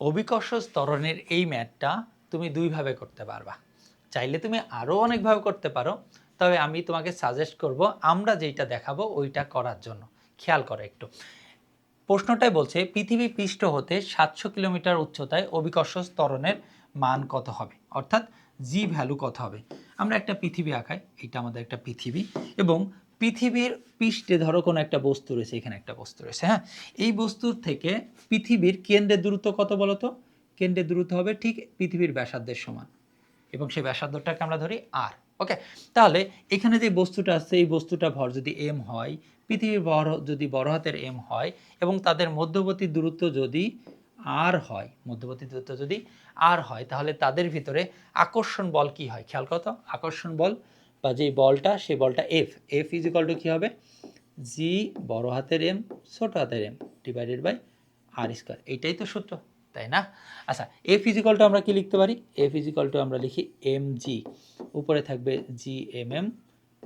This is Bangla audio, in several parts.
অভিকর্ষ স্তরণের এই ম্যাথটা তুমি দুইভাবে করতে পারবা। চাইলে তুমি আরও অনেকভাবে করতে পারো, তবে আমি তোমাকে সাজেস্ট করব, আমরা যেইটা দেখাবো ওইটা করার জন্য। খেয়াল করো একটু। প্রশ্নটাই বলছে, পৃথিবী পৃষ্ঠ হতে সাতশো কিলোমিটার উচ্চতায় অভিকর্ষ স্তরণের মান কত হবে? অর্থাৎ জি ভ্যালু কত হবে? আমরা একটা পৃথিবী আঁকাই এটা আমাদের একটা পৃথিবী, এবং পৃথিবীর পৃষ্ঠে ধরো কোনো একটা বস্তু রয়েছে, এখানে একটা বস্তু রয়েছে হ্যাঁ? এই বস্তুর থেকে পৃথিবীর কেন্দ্রের দূরত্ব কত বলো তো? কেন্দ্রের দূরত্ব হবে ঠিক পৃথিবীর ব্যাসার্ধের সমান। এবং সেই ব্যাসার্ধটাকে আমরা ধরি আর ওকে তাহলে এখানে যে বস্তুটা আছে, এই বস্তুটা ভর যদি এম হয়, পৃথিবীর ভর যদি বড় হাতের এম হয়, এবং তাদের মধ্যবর্তী দূরত্ব যদি আর হয়, মধ্যবর্তী দূরত্ব যদি আর হয়, তাহলে তাদের ভিতরে আকর্ষণ বল কি হয়? খেয়াল করো তো, আকর্ষণ বল বা যেই বলটা, সেই বলটা F F is equal to কী হবে? জি বড় হাতের এম ছোট হাতের M divided by R square এইটাই তো সূত্র, তাই না? আচ্ছা এফ ইজিকল টু আমরা কি লিখতে পারি? এফ ইজিকল টু আমরা লিখি এম জি উপরে থাকবে G M M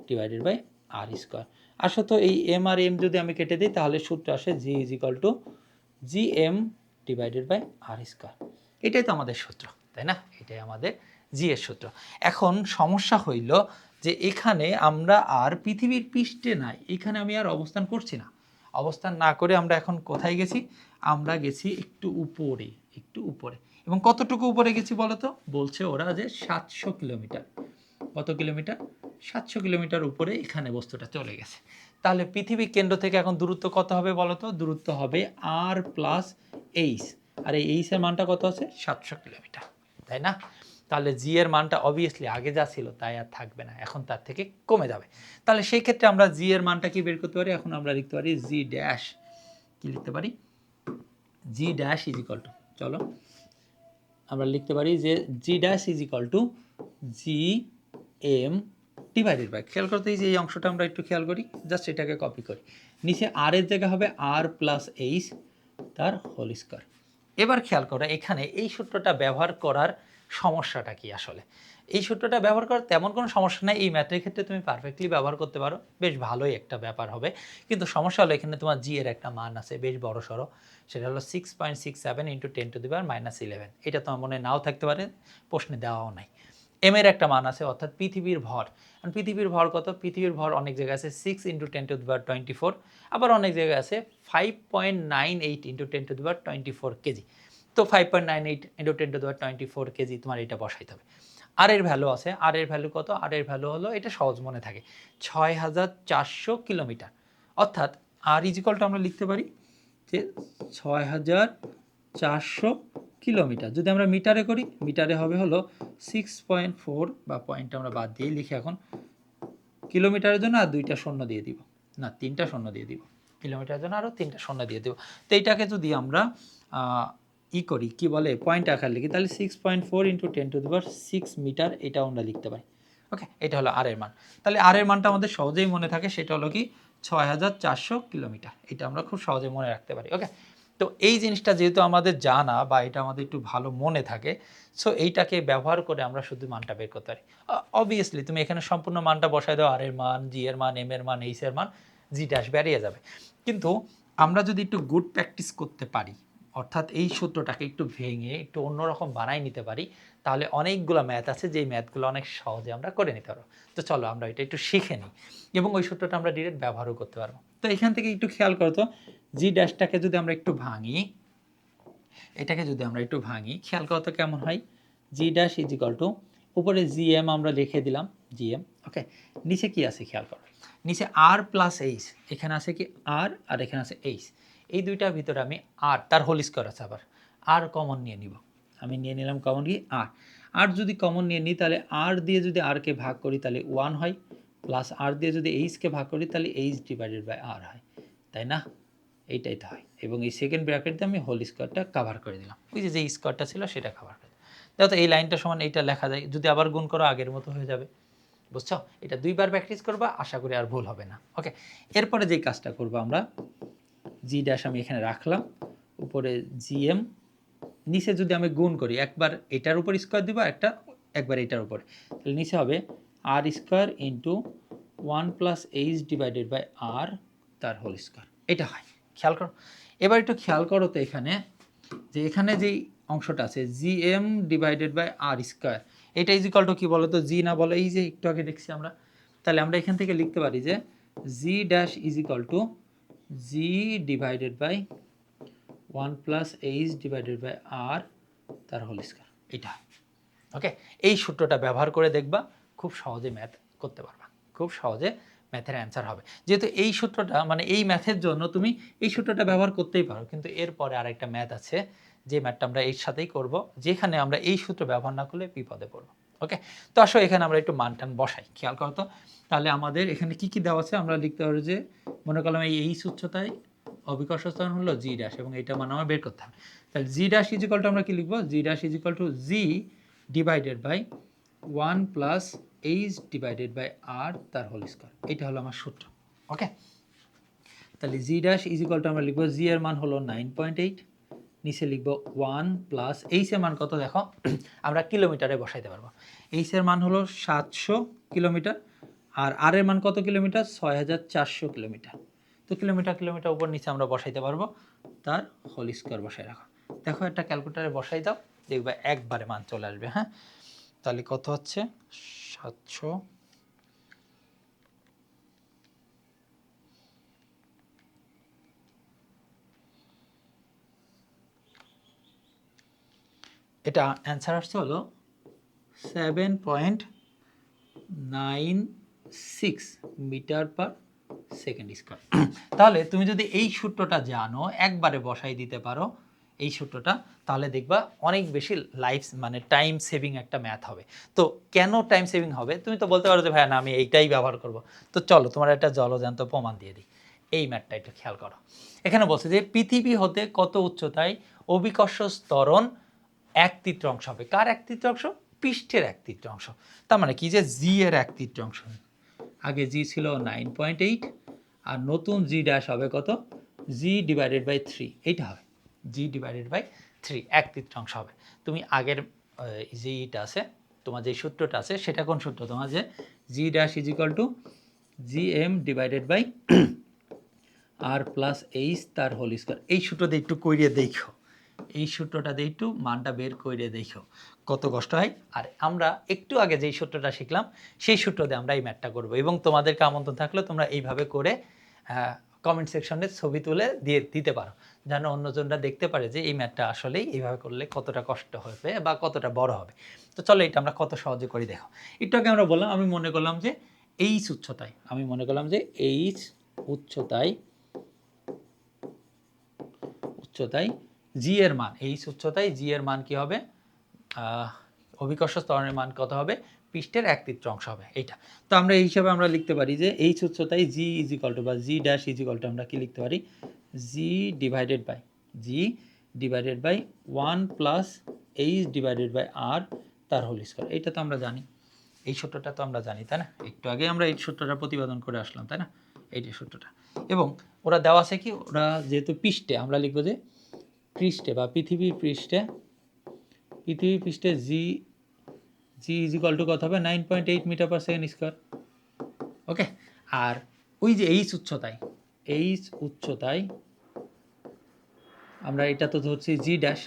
divided by R square আসলে তো এই এম আর এম যদি আমি কেটে দিই, তাহলে সূত্র আসে G is equal to G M divided by R square এটাই তো আমাদের সূত্র, তাই না? এটাই আমাদের জি এর সূত্র। এখন সমস্যা হইল যে এখানে আমরা আর পৃথিবীর পৃষ্ঠে নাই, এখানে আমি আর অবস্থান করছি না। অবস্থান না করে আমরা এখন কোথায় গেছি? আমরা গেছি একটু উপরে একটু উপরে। এবং কতটুকু উপরে গেছি বলো তো বলছে ওরা যে সাতশো কিলোমিটার। কত কিলোমিটার? সাতশো কিলোমিটার উপরে এখানে বস্তুটা চলে গেছে। তাহলে পৃথিবীর কেন্দ্র থেকে এখন দূরত্ব কত হবে বলো তো দূরত্ব হবে আর প্লাস এইচ। আর এই এইচের মানটা কত আছে? সাতশো কিলোমিটার। তাই না? তাহলে জি এর মানটা অবভিয়াসলি আগে যা ছিল তাই আর থাকবে না, এখন তার থেকে কমে যাবে। তাহলে সেই ক্ষেত্রে আমরা জি এর মানটা কি বের করতে পারি? এখন আমরা লিখতে পারি জি ড্যাশ কি লিখতে পারি? G dash is equal to চলো। আমরা লিখতে পারি যে G dash is equal to G M divided by খেয়াল করতে যে এই অংশটা আমরা একটু খেয়াল করি জাস্ট এটাকে কপি করি। নিচে আর এর জায়গা হবে আর প্লাস এইচ তার হোল স্কোয়ার এবার খেয়াল করো, এখানে এই সূত্রটা ব্যবহার করার সমস্যাটা কি আসলে? এই সূত্রটা ব্যবহার করার তেমন কোনো সমস্যা নেই। এই ম্যাথের ক্ষেত্রে তুমি পারফেক্টলি ব্যবহার করতে পারো। বেশ ভালোই একটা ব্যাপার হবে। কিন্তু সমস্যা হলো এখানে তোমার জি এর একটা মান আছে, বেশ বড় সড়ো। সেটা হলো six point six seven into ten to the power minus eleven এটা তোমার মনে নাও থাকতে পারে, প্রশ্নে দেওয়াও নাই। এম এর একটা মান আছে, অর্থাৎ পৃথিবীর ভর। কারণ পৃথিবীর ভর কত? পৃথিবীর ভর অনেক জায়গায় আছে six into ten to the power twenty four আবার অনেক জায়গায় আছে five point nine eight into ten to the power twenty four KG. তো five point nine eight into ten to twenty four KG তোমার এটা বসাইতে হবে। আর এর ভ্যালু আছে আর এর ভ্যালু কত? আর এর ভ্যালু হলো, এটা সহজ মনে থাকে, ছয় হাজার চারশো কিলোমিটার। অর্থাৎ আর ইজিকলটা আমরা লিখতে পারি যে ছয় হাজার চারশো কিলোমিটার। যদি আমরা মিটারে করি, মিটারে হবে হলো সিক্স পয়েন্ট ফোর বা পয়েন্ট আমরা বাদ দিয়ে লিখি এখন, কিলোমিটারের জন্য আর দুইটা শূন্য দিয়ে দিব। না, তিনটা শূন্য দিয়ে দিব। কিলোমিটারের জন্য আরও তিনটা শূন্য দিয়ে দিব। তো এইটাকে যদি আমরা ই করি, কি বলে পয়েন্ট আকার লিখি, তাহলে six point four into ten to the power six metre এটাও আমরা লিখতে পারি। ওকে এটা হলো আর এর মান। তাহলে আর এর মানটা আমাদের সহজেই মনে থাকে, সেটা হলো কি ছয় হাজার চারশো কিলোমিটার। এটা আমরা খুব সহজে মনে রাখতে পারি ওকে তো এই জিনিসটা যেহেতু আমাদের জানা বা এটা আমাদের একটু ভালো মনে থাকে সো এইটাকে ব্যবহার করে আমরা শুধু মানটা বের করতে পারি। অবভিয়াসলি তুমি এখানে সম্পূর্ণ মানটা বসায় দাও আর এর মান জি এর মান এম এর মান এইচ এর মান জি ড্যাশ বেরিয়ে যাবে। কিন্তু আমরা যদি একটু গুড প্র্যাকটিস করতে পারি অর্থাৎ এই সূত্রটাকে একটু ভেঙে, একটু অন্যরকম বানাই নিতে পারি, তাহলে অনেকগুলো ম্যাথ আছে, যেই ম্যাথগুলো অনেক সহজে আমরা করে নিতে পারব। তো চলো আমরা এটা একটু শিখে নিই এবং ওই সূত্রটা আমরা ডিরেক্ট ব্যবহারও করতে পারব। তো এখান থেকে একটু খেয়াল করো তো জি ড্যাশটাকে যদি আমরা একটু ভাঙি, এটাকে যদি আমরা একটু ভাঙি, খেয়াল করো তো কেমন হয়? G dash is equal to উপরে জি এম আমরা লিখে দিলাম জি এম ওকে নিচে কি আছে? খেয়াল করো। নিচে আর প্লাস এইচ এখানে আছে কি? আর আর এখানে আছে এইচ এই দুইটার ভিতরে আমি আর, তার হোল স্কোয়ার আছে আবার। আর কমন নিয়ে নিব। আমি নিয়ে নিলাম কমন কি? আর। আর যদি কমন নিয়ে নিই, তাহলে আর দিয়ে যদি আরকে ভাগ করি, তাহলে ওয়ান হয়। প্লাস আর দিয়ে যদি এইচকে ভাগ করি, তাহলে এইচ ডিভাইডেড বাই আর হয়। তাই না? এইটাই তো হয়। এবং এই সেকেন্ড ব্র্যাকেট দিয়ে আমি হোল স্কোয়ারটা কাভার করে দিলাম। ওই যে যে স্কোয়ারটা ছিল, সেটা কাভার করে দেখো এই লাইনটা সমান, এইটা লেখা যায়। যদি আবার গুণ করো, আগের মতো হয়ে যাবে। বুঝছ? এটা দুইবার প্র্যাকটিস করবা, আশা করি আর ভুল হবে না। ওকে এরপরে যেই কাজটা করব আমরা জি ড্যাশ আমি এখানে রাখলাম। উপরে জিএম নিচে যদি আমি গুণ করি, একবার এটার উপর স্কোয়ার দিব একটা একবার এটার উপর। তাহলে নিচে হবে R square into one plus H divided by R তার হোল স্কোয়ার এটা হয়। খেয়াল করো। এবার একটু খেয়াল করো তো এখানে, যে এখানে যেই অংশটা আছে G M divided by R square এটা ইজ ইকাল টু কী বলো তো জি না বলো, এই যে একটু আগে দেখছি আমরা। তাহলে আমরা এখান থেকে লিখতে পারি যে G dash is equal to G divided by one plus H divided by R তার হোল স্কোয়ার এটা ওকে এই সূত্রটা ব্যবহার করে দেখবা, খুব সহজে ম্যাথ করতে পারবা। খুব সহজে ম্যাথের অ্যান্সার হবে। যেহেতু এই সূত্রটা মানে এই ম্যাথের জন্য তুমি এই সূত্রটা ব্যবহার করতেই পারো। কিন্তু এরপরে আরেকটা ম্যাথ আছে, যে ম্যাথটা আমরা এর সাথেই করব, যেখানে আমরা এই সূত্র ব্যবহার না করলে বিপদে পড়ব। ওকে তো আসো, এখানে আমরা একটু মান টান বসাই। খেয়াল করো তো? তাহলে আমাদের এখানে কি কি দেওয়া আছে? আমরা লিখতে পারি যে মনে করলাম এই এই উচ্চতায় অবিকর্ষ স্থান হলো জি ড্যাশ এবং এটা মান আমার বের করতে হবে। তাহলে জি ড্যাশ ইজিকল টু আমরা কি লিখব? G dash is equal to G divided by one plus H divided by R তার হোল স্কোয়ার এটা হলো আমার সূত্র। ওকে তাহলে জি ড্যাশ ইজিকল টু আমরা লিখব জি এর মান হলো নাইন পয়েন্ট এইট নিচে লিখব ওয়ান প্লাস এইচ এর মান কত দেখো? আমরা কিলোমিটারে বসাইতে পারব। এইচ এর মান হলো সাতশো কিলোমিটার আর আর এর মান কত কিলোমিটার? ছয় হাজার চারশো কিলোমিটার। তো কিলোমিটার কিলোমিটার উপর নিচে আমরা বসাইতে পারব। তার হোল স্কোয়ার বসাই রাখো। দেখো, একটা ক্যালকুলেটারে বসাই দাও, দেখবে একবারে মান চলে আসবে হ্যাঁ? তাহলে কত হচ্ছে? সাতশো। এটা অ্যান্সার আসছে হলো seven point nine six metre per second square তাহলে তুমি যদি এই সূত্রটা জানো, একবারে বসাই দিতে পারো এই সূত্রটা, তাহলে দেখবা অনেক বেশি লাইফ মানে টাইম সেভিং একটা ম্যাথ হবে। তো কেন টাইম সেভিং হবে? তুমি তো বলতে পারো যে ভাই না, আমি এইটাই ব্যবহার করব। তো চলো, তোমার একটা জলজান্ত প্রমাণ দিয়ে দিই। এই ম্যাথটা একটু খেয়াল করো। এখানে বলছে যে, পৃথিবী হতে কত উচ্চতায় অভিকর্ষ স্তরণ এক তৃতীয়াংশ হবে? কার এক তৃতীয়াংশ পৃষ্ঠের এক তৃতীয়াংশ তার মানে কি যে জি এর এক তৃতীয়াংশ আগে জি ছিল নাইন পয়েন্ট এইট আর নতুন জি ড্যাশ হবে কত? জি ডিভাইডেড বাই থ্রি এইটা হবে। জি ডিভাইডেড বাই থ্রি এক তৃতীয়াংশ হবে। তুমি আগের যে ইটা আছে, তোমার যে সূত্রটা আছে, সেটা কোন সূত্র? তোমার যে G dash is equal to G M divided by R plus H তার হোল স্কোয়ার এই সূত্র দিয়ে একটু কইরে দেখো এই সূত্রটা দিয়ে একটু মানটা বের করে দেখো। কত কষ্ট হয়? আর আমরা একটু আগে যেই সূত্রটা শিখলাম, সেই সূত্র দিয়ে আমরা এই ম্যাথটা করব। এবং তোমাদেরকে আমন্ত্রণ থাকলে তোমরা এইভাবে করে কমেন্ট সেকশনে ছবি তুলে দিয়ে দিতে পারো। যেন অন্যজনরা দেখতে পারে যে এই ম্যাথটা আসলেই এইভাবে করলে কতটা কষ্ট হবে বা কতটা বড় হবে। তো চলো এটা আমরা কত সহজে করি দেখো। একটু আগে আমরা বললাম, আমি মনে করলাম যে এইচ উচ্চতায়, আমি মনে করলাম যে এইচ উচ্চতায় উচ্চতায় জি এর মান এইচ উচ্চতায় জি এর মান কি হবে? অভিকর্ষ স্তরণের মান কত হবে? পৃষ্ঠের এক তৃতীয়াংশ হবে, এইটা। তো আমরা এই হিসাবে আমরা লিখতে পারি যে এইচ উচ্চতায় জি ইজ ইকাল টু বা G dash is equal to আমরা কি লিখতে পারি? G divided by G divided by one plus H divided by R তার হোল স্কোয়ার এইটা তো আমরা জানি। এই সূত্রটা তো আমরা জানি, তাই না? একটু আগে আমরা এই সূত্রটা প্রতিপাদন করে আসলাম, তাই না? এইটা সূত্রটা। এবং ওরা দেওয়া আছে কি? ওরা যেহেতু পৃষ্ঠে, আমরা লিখব যে পৃষ্ঠে বা পৃথিবীর পৃষ্ঠে পৃথিবী পৃষ্ঠে G G is equal to কত হবে? Nine point eight metre per second square okay আর ওই যে এইচ উচ্চতায় এইচ উচ্চতায় আমরা এটা তো ধরছি G dash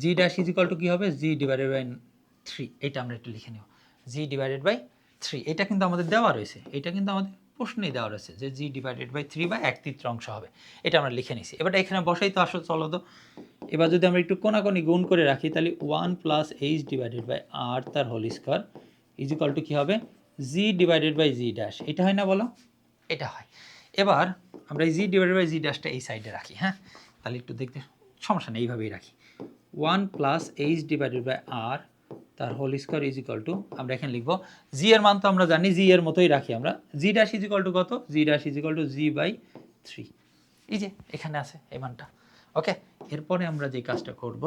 G dash is equal to কী হবে? জি ডিভাইডেড বাই থ্রি এটা আমরা একটু লিখে নেব। জি ডিভাইডেড বাই থ্রি এটা কিন্তু আমাদের দেওয়া রয়েছে। এটা কিন্তু আমাদের প্রশ্নেই দেওয়া রয়েছে যে জি ডিভাইডেড বাই থ্রি বা এক তৃতীয়াংশ হবে। এটা আমরা লিখে নিছি এবার এখানে বসাই তো আসো চলো তো এবার যদি আমরা একটু কোনাকোনি গুণ করে রাখি, তাহলে one plus H divided by R তার whole square is equal to কী হবে? G divided by G dash এটা হয় না বলো? এটা হয়। এবার আমরা জি ডিভাইডেড বাই জি ড্যাশটা এই সাইডে রাখি হ্যাঁ? তাহলে একটু দেখতে সমস্যা নেই, এইভাবেই রাখি। One plus H divided by R তার whole square is equal to আমরা এখানে লিখব জি এর মান তো আমরা জানি জি এর মতোই রাখি আমরা। G dash is equal to কত? G dash is equal to G by three এই যে, এখানে আছে এই মানটা। ওকে এরপরে আমরা যে কাজটা করব,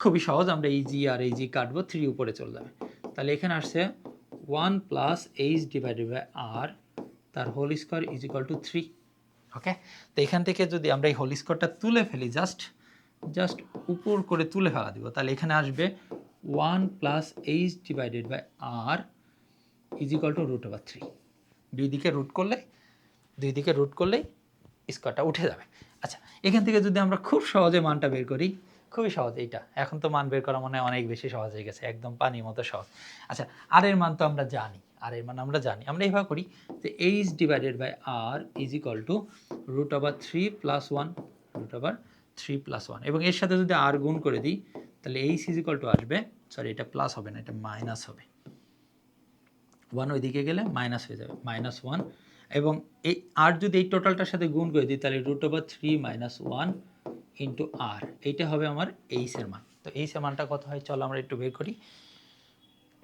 খুবই সহজ, আমরা এই জি আর এই জি কাটবো থ্রি উপরে চলে যাবে। তাহলে এখানে আসছে one plus H divided by R তার whole square is equal to three okay তো এখান থেকে যদি আমরা এই হোল স্কোয়ারটা তুলে ফেলি জাস্ট জাস্ট উপর করে তুলে ফেলা দিব, তাহলে এখানে আসবে one plus H divided by R is to root over three দুই দিকে রুট করলে, দুই দিকে রুট করলেই স্কোয়ারটা উঠে যাবে। আচ্ছা এখান থেকে যদি আমরা খুব সহজে মানটা বের করি, খুবই সহজ এইটা। এখন তো মান বের করা মনে হয় অনেক বেশি সহজ হয়ে গেছে, একদম পানির মতো সহজ। আচ্ছা আর এর মান তো আমরা জানি আর এর মান আমরা জানি। আমরা এইভাবে করি যে H divided by R is equal to root over three plus one root over three plus one এবং এর সাথে যদি আর গুণ করে দিই তাহলে ইজ ইকাল টু আসবে সরি এটা প্লাস হবে না, এটা মাইনাস হবে। ওয়ান ওইদিকে গেলে মাইনাস হয়ে যাবে মাইনাস ওয়ান এবং এই আর যদি এই টোটালটার সাথে গুণ করে দিই, তাহলে root over three minus one into আর এইটা হবে আমার এইসের মান। তো এইসের মানটা কত হয়? চলো আমরা একটু বের করি।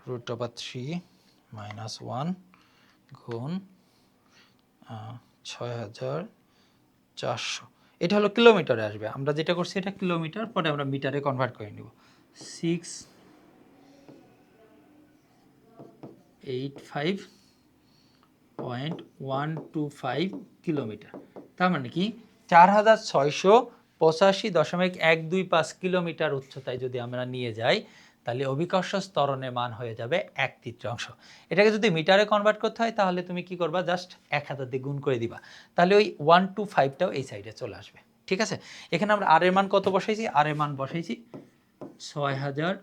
Root over three minus one গুণ ছয় হাজার চারশো। এটা হলো কিলোমিটারে আসবে। আমরা যেটা করছি এটা কিলোমিটার, পরে আমরা মিটারে কনভার্ট করে নিব। Six eight five point one two five kilometre তার মানে কি? চার হাজার ছয়শো পঁচাশি দশমিক এক দুই পাঁচ কিলোমিটার উচ্চতায় যদি আমরা নিয়ে যাই তাহলে অভিকর্ষ স্তরণের মান হয়ে যাবে এক তৃতীয়াংশ। এটাকে যদি মিটারে কনভার্ট করতে হয়, তাহলে তুমি কি করবা? জাস্ট এক হাজার দিয়ে গুণ করে দিবা। তাহলে ওই ওয়ান টু ফাইভটাও এই সাইডে চলে আসবে। ঠিক আছে? এখানে আমরা আর এর মান কত বসাইছি? আর এর মান বসাইছি ছয় হাজার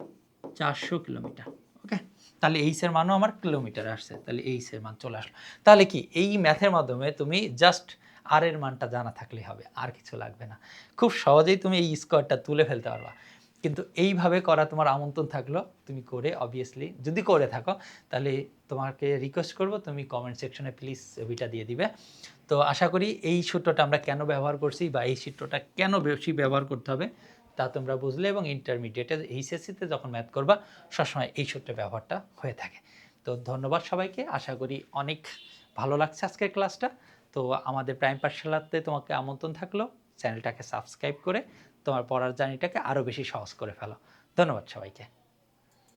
চারশো কিলোমিটার। ওকে তাহলে এইসের মানও আমার কিলোমিটার আসছে। তাহলে এইসের মান চলে আসলো। তাহলে কি? এই ম্যাথের মাধ্যমে তুমি জাস্ট আর এর মানটা জানা থাকলে হবে। আর কিছু লাগবে না। খুব সহজেই তুমি এই স্কোয়ারটা তুলে ফেলতে পারবা। কিন্তু এইভাবে করা তোমার আমন্ত্রণ থাকল, তুমি করে অবভিয়াসলি যদি করে থাকো, তাহলে তোমাকে রিকোয়েস্ট করব, তুমি কমেন্ট সেকশনে প্লিজ ছবিটা দিয়ে দিবে। তো আশা করি এই সূত্রটা আমরা কেন ব্যবহার করছি বা এই সূত্রটা কেন বেশি ব্যবহার করতে হবে, তা তোমরা বুঝলে এবং ইন্টারমিডিয়েটে এইচএসসিতে যখন ম্যাথ করবা, সবসময় এই সূত্রের ব্যবহারটা হয়ে থাকে। তো ধন্যবাদ সবাইকে, আশা করি অনেক ভালো লাগছে আজকের ক্লাসটা তো আমাদের প্রাইম পাঠশালাতে তোমাকে আমন্ত্রণ থাকল চ্যানেলটাকে সাবস্ক্রাইব করে তোমার পড়ার জার্নিটাকে আরও বেশি সহজ করে ফেলো। ধন্যবাদ সবাইকে।